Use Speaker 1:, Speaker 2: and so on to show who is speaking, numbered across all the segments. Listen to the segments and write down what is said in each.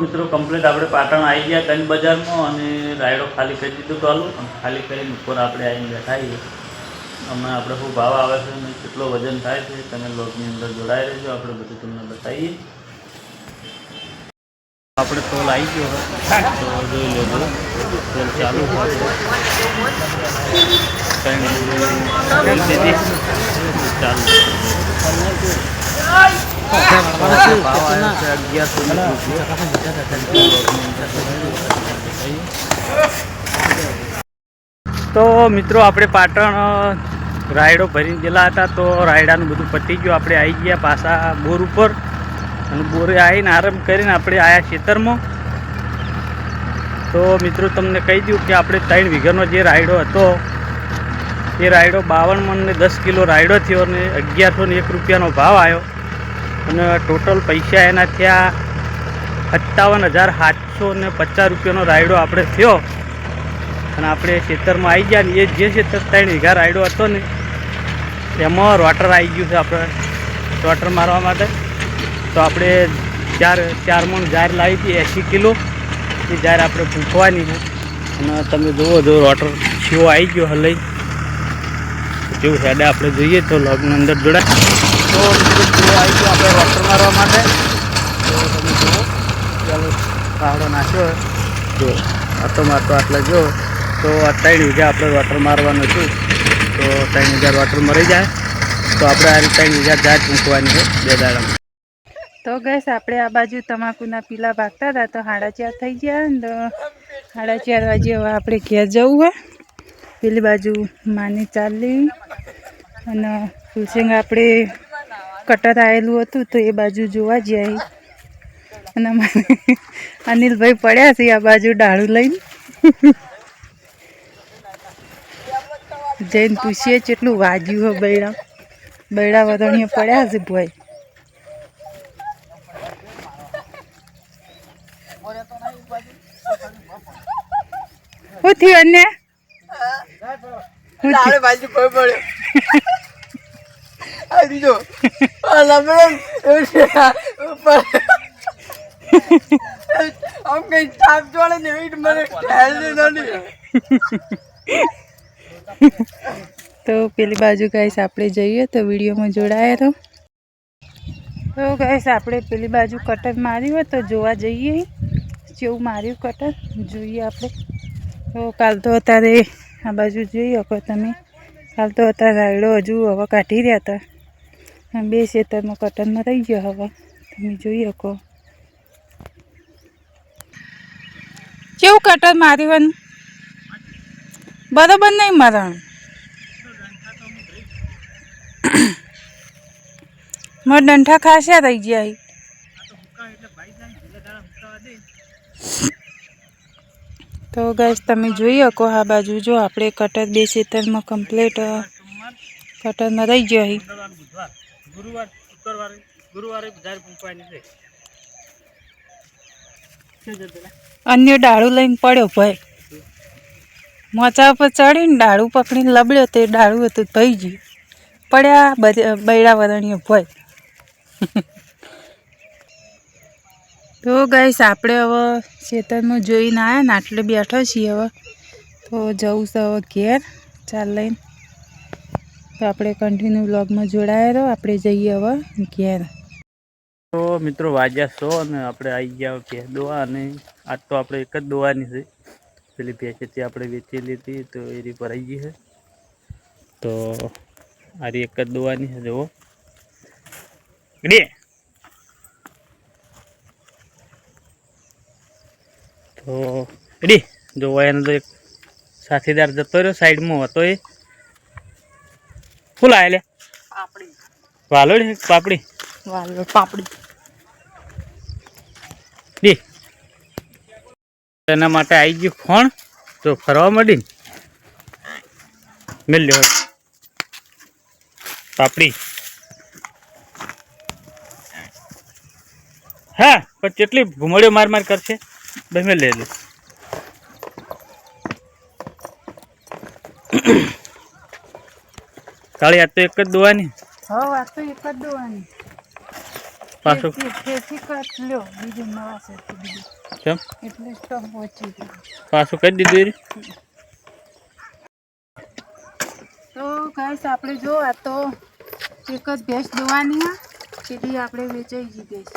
Speaker 1: મિત્રો કમ્પ્લીટ આપણે પાટણ આવી ગયા કંઈ બજારમાં અને રાયડો ખાલી કરી દીધું ટોલું ખાલી કરીને ઉપર આપણે આવીને બેઠા છીએ. હમણાં આપણે શું ભાવ આવે છે અને કેટલો વજન થાય છે તમે લોગની અંદર જોડાઈ રહેજો. આપણે બધું તમને બતાવીએ. આપણે ટોલ આવી ગયો તો જોઈ લેજો. ટોલ ચાલુ તો મિત્રો, આપણે પાટણ રાયડો ભરીને ગયેલા હતા તો રાયડાનું બધું પતી ગયું. આપણે આવી ગયા પાછા બોર ઉપર. અને બોરે આવીને આરામ કરીને આપણે આયા ખેતરમાં. તો મિત્રો તમને કહી દઉં કે આપણે ત્રણ વીઘાનો જે રાયડો હતો, એ રાયડો બાવન મણને દસ કિલો રાયડો થયો અને અગિયારસો ને એક રૂપિયાનો ભાવ આવ્યો. અને ટોટલ પૈસા એના થયા સત્તાવન હજાર સાતસો ને પચાસ રૂપિયાનો રાયડો આપણે થયો. અને આપણે ખેતરમાં આવી ગયા ને એ જે ખેતર ત્રણ વીઘા રાયડો હતો ને, એમાં રોટર આવી ગયું છે આપણે, રોટર મારવા માટે. તો આપણે ચાર ચાર મણ જાર લાવી હતી એંસી કિલો. એ જાર આપણે પૂંખવાની છે. અને તમે જુઓ, જો રોટર છીઓ આવી ગયો હલઈ. જેવું હેડે આપણે જોઈએ તો લગ્ન અંદર જોડાય. તો છીઓ આવી ગયો આપણે રોટર મારવા માટે. તો તમે જુઓ, ચાલો પાવડો નાખ્યો જો, આટો મારતો આટલા જો. તો ત્રણ વીઘા આપણે વોટર મારવાનું છું. તો ત્રણ વીઘા વોટર મરી જાય. તો આપણે આ ત્રણ વીઘા જાત મૂકવાની છે, બે દાડામાં.
Speaker 2: તો ગેસ આપણે આ બાજુ તમાકુના પીલા ભાગતા હતા, તો સાડા ચાર થઈ ગયા ને તો સાડા ચાર હવે આપણે ઘેર જવું હોય પેલી બાજુ માની ચાલી અને ફૂલસિંગ આપણે કટર આવેલું હતું તો એ બાજુ જોવા જાય અને અમારે અનિલભાઈ પડ્યા છે આ બાજુ ડાળું લઈને. જઈને પૂછીએ કેટલું વાગ્યું હોય બૈડા બૈડા વધણીએ પડ્યા છે ભાઈ શું થયું અન્ય? થયું?
Speaker 3: બાજુ કોઈ પડ્યો આ બીજો. આમ કઈ છાપ જોડે ને એવી મને ખ્યાલ નથી.
Speaker 2: તો પેલી બાજુ ગાઈસ આપણે જઈએ તો વિડીયોમાં જોડાયા તો તો ગાઈસ આપણે પેલી બાજુ કટર માર્યું હોય તો જોવા જઈએ. જેવું માર્યું કટર જોઈએ આપણે. તો કાલ તો અત્યારે આ બાજુ જોઈ શકો તમે. કાલ તો અત્યારે રાયડો હજુ હવે કાઢી રહ્યા હતા. બે ખેતરમાં કટરમાં રહી ગયો હવે. તમે જોઈ શકો. કેવું કટર માર્યું બરોબર નહીં મારણ. મારા ડંઠા ખાસ્યા રહી ગયા. તો ગાઈશ તમે જોઈ શકો આ બાજુ, જો આપણે કટર બે ખેતરમાં કમ્પ્લીટ કટરમાં રહી ગયો અહીં અન્ય ડાળું લઈને પડ્યો ભાઈ. મોચા ઉપર ચડીને ડાળું પકડીને લબડ્યો તે ડાળું હતું ભાઈ ગયું. પડ્યા બૈડા વરણીઓ ભાઈ. તો ગાઈસ આપણે હવે ખેતરમાં જોઈને આવ્યા ને આટલે બેઠો છીએ હવે. તો જવું છે હવે ઘેર, ચાલ લઈને. તો આપણે કન્ટિન્યુ બ્લોગમાં જોડાયા રહો, આપણે જઈએ હવે ઘેર.
Speaker 1: તો મિત્રો વાગ્યા સો અને આપણે આવી ગયા ભેંસ દોવા અને આજ તો આપણે એક જ દોવાની છે. પેલી ભેંસ આપણે વેચી લીધી, તો એ રી ભરાઈ ગઈ છે. તો આ એક જ દોવાની છે, જુઓ. ગડી તો રેડી. જોવા એનો તો એક સાથીદાર જતો રહ્યો સાઈડમાં હતો એ. ફૂલ આવેલે.
Speaker 3: આપણી
Speaker 1: વાલોડી પાપડી?
Speaker 3: વાલોડ પાપડી.
Speaker 1: ડી. એના માટે આવી ગયું ફોન. તો ફરવા માંડી મેલ્યો પાપડી. હા પણ કેટલી ભૂમડીઓ માર માર કરશે? બે મેલ લે લે કાળી આ તો એક જ દોવાની
Speaker 2: હવ આ તો એક જ દોવાની
Speaker 1: પાછું
Speaker 2: ફેરથી કટ લ્યો બીજું નવા સરથી બીજું
Speaker 1: કેમ
Speaker 2: એટલે સ્ટોક પહોંચી ગયો
Speaker 1: પાછું કરી દીધું
Speaker 2: તો ગાઈસ આપણે જો આ તો એક જ ભેંસ દોવાની હા પેલી આપણે વેચાઈ ગઈ ભેંસ.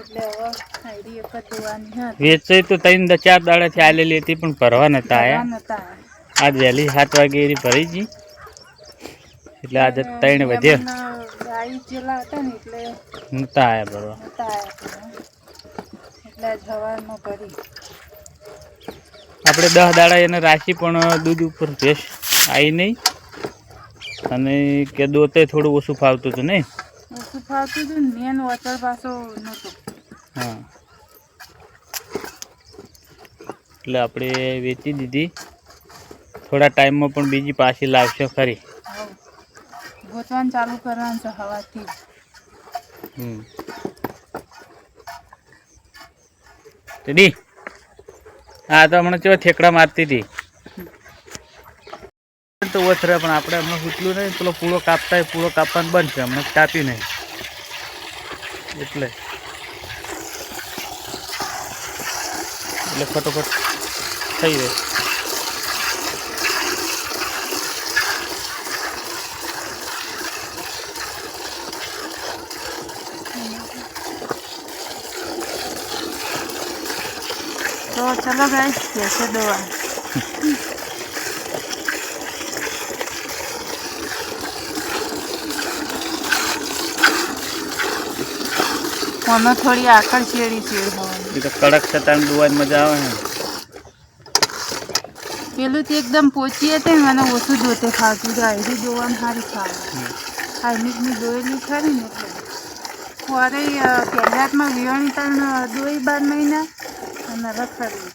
Speaker 2: એટલે હવે આઈડી એક જ દોવાની હા
Speaker 1: વેચાઈ તો ત્રણ ચાર દાડાથી આલેલી હતી પણ ભરવા નતા આયા.
Speaker 2: નતા
Speaker 1: આજ વહેલી સાત વાગે એની ભરી ગઈ. એટલે આજે ત્રણ વધે
Speaker 2: ગાઈ જેલા હતા ને એટલે
Speaker 1: નતા આયા ભરવા.
Speaker 2: નતા આવ્યા એટલે આજ ભરી.
Speaker 1: આપણે દસ દાડા એને રાશી પણ દૂધ ઉપર ભેંસ આવી નહીં અને કે દોતે થોડું ઓછું ફાવતું હતું નહીં
Speaker 2: ઓછું ફાવતું હતું મેન વચર પાછો નહોતો.
Speaker 1: હા. એટલે આપણે વેચી દીધી. થોડા ટાઈમમાં પણ બીજી પાછી લાવશો ખરી.
Speaker 2: ગોતવાનું ચાલુ કરવાનું છે હવાથી.
Speaker 1: હમ. તેડી હા તો હમણાં ચેવા ઠેકડા મારતી હતી. તો ઓછરે પણ આપણે હમણાં સૂચલું નહીં પેલો પૂળો કાપતા હોય પૂળો કાપવાનું બંધ છે હમણાં કાપ્યું નહીં. એટલે. એટલે ફટોફટ થઈ જાય
Speaker 2: તો ચલો ગાઈસ કેસે દોવા. અમે થોડી આકળ ચેડી ચેડ હોવાની
Speaker 1: એ તો કડક છતાં દુવાની મજા આવે ને.
Speaker 2: પેલું તે એકદમ પોચી હતી મને ઓછું જોતે ખાતું જાય છે જોવાનું સારી ખાવા હાર્મિકની દોયેલી ખરી ને એટલે. ફોરે પહેલાંમાં વિવાણી તાણ દોઈ બાર મહિના અને રખડવી